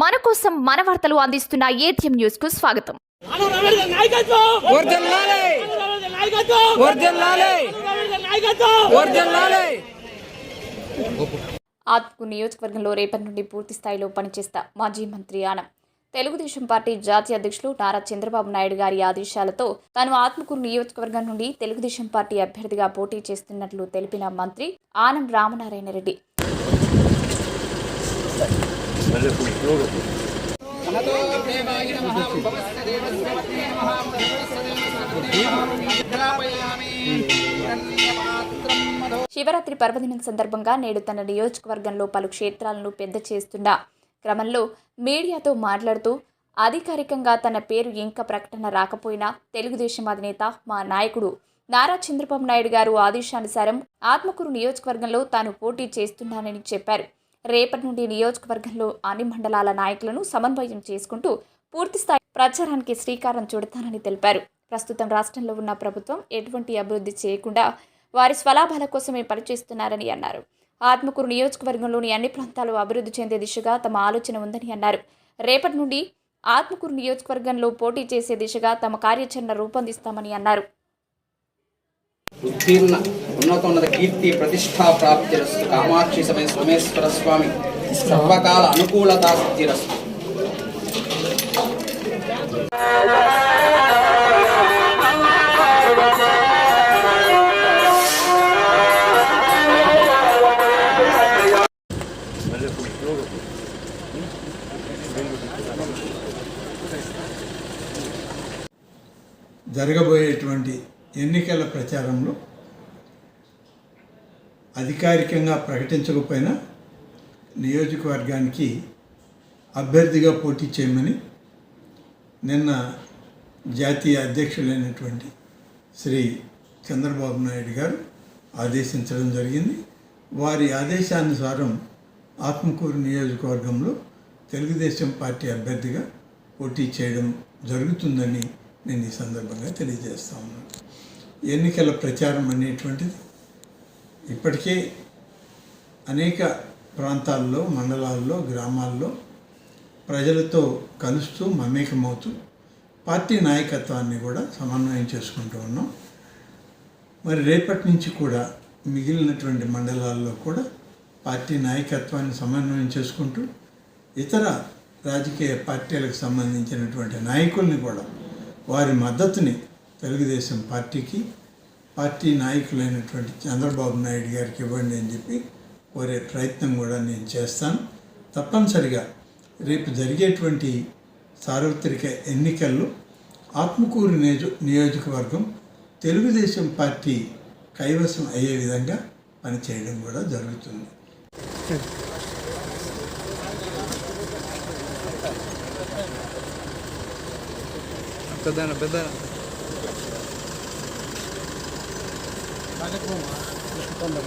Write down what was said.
మన కోసం మన వార్తలు అందిస్తున్న ఏటీఎం న్యూస్కు స్వాగతం. ఆత్కు నియోజకవర్గంలో రేపటి నుండి పూర్తి స్థాయిలో పనిచేస్తా మాజీ మంత్రి ఆనం. తెలుగుదేశం పార్టీ జాతీయ అధ్యక్షులు నారా చంద్రబాబు నాయుడు గారి ఆదేశాలతో తాను ఆత్మకూరు నియోజకవర్గం నుండి తెలుగుదేశం పార్టీ అభ్యర్థిగా పోటీ చేస్తున్నట్లు తెలిపిన మంత్రి ఆనం రామనారాయణ రెడ్డి శివరాత్రి పర్వదినం సందర్భంగా నేడు తన నియోజకవర్గంలో పలు క్షేత్రాలను పెద్ద చేస్తున్న క్రమంలో మీడియాతో మాట్లాడుతూ అధికారికంగా తన పేరు ఇంకా ప్రకటన రాకపోయినా తెలుగుదేశం అధినేత మా నాయకుడు నారా చంద్రబాబు నాయుడు గారు ఆదేశానుసారం ఆత్మకూరు నియోజకవర్గంలో తాను పోటీ చేస్తున్నానని చెప్పారు. రేపటి నుండి నియోజకవర్గంలో అన్ని మండలాల నాయకులను సమన్వయం చేసుకుంటూ పూర్తిస్థాయి ప్రచారానికి శ్రీకారం చుడతానని తెలిపారు. ప్రస్తుతం రాష్ట్రంలో ఉన్న ప్రభుత్వం ఎటువంటి అభివృద్ధి చేయకుండా వారి స్వలాభాల కోసమే పనిచేస్తున్నారని అన్నారు. ఆత్మకూరు నియోజకవర్గంలోని అన్ని ప్రాంతాలు అభివృద్ధి చెందే దిశగా తమ ఆలోచన ఉందని అన్నారు. రేపటి నుండి ఆత్మకూరు నియోజకవర్గంలో పోటీ చేసే దిశగా తమ కార్యాచరణ రూపొందిస్తామని అన్నారు. ఉత్తీర్ణ ఉన్నతోన్నత కీర్తి ప్రతిష్టా ప్రాప్తిరస్తు కామాక్షి సమయ సోమేశ్వర స్వామి సర్వకాల అనుకూలతా సిద్ధిరస్తు జరగబోయేటువంటి ఎన్నికల ప్రచారంలో అధికారికంగా ప్రకటించకపోయినా నియోజకవర్గానికి అభ్యర్థిగా పోటీ చేయమని నిన్న జాతీయ అధ్యక్షులైనటువంటి శ్రీ చంద్రబాబు నాయుడు గారు ఆదేశించడం జరిగింది. వారి ఆదేశానుసారం ఆత్మకూరు నియోజకవర్గంలో తెలుగుదేశం పార్టీ అభ్యర్థిగా పోటీ చేయడం జరుగుతుందని నేను ఈ సందర్భంగా తెలియజేస్తా ఉన్నాను. ఎన్నికల ప్రచారం అనేటువంటిది ఇప్పటికే అనేక ప్రాంతాల్లో మండలాల్లో గ్రామాల్లో ప్రజలతో కలుస్తూ మమేకమవుతూ పార్టీ నాయకత్వాన్ని కూడా సమన్వయం చేసుకుంటూ ఉన్నాం. మరి రేపటి నుంచి కూడా మిగిలినటువంటి మండలాల్లో కూడా పార్టీ నాయకత్వాన్ని సమన్వయం చేసుకుంటూ ఇతర రాజకీయ పార్టీలకు సంబంధించినటువంటి నాయకుల్ని కూడా వారి మద్దతుని తెలుగుదేశం పార్టీకి పార్టీ నాయకులైనటువంటి చంద్రబాబు నాయుడు గారికి ఇవ్వండి అని చెప్పి కోరే ప్రయత్నం కూడా నేను చేస్తాను. తప్పనిసరిగా రేపు జరిగేటువంటి సార్వత్రిక ఎన్నికల్లో ఆత్మకూరు నియోజ నియోజకవర్గం తెలుగుదేశం పార్టీ కైవసం అయ్యే విధంగా పనిచేయడం కూడా జరుగుతుంది. ابتدينا بدنا مش مطلع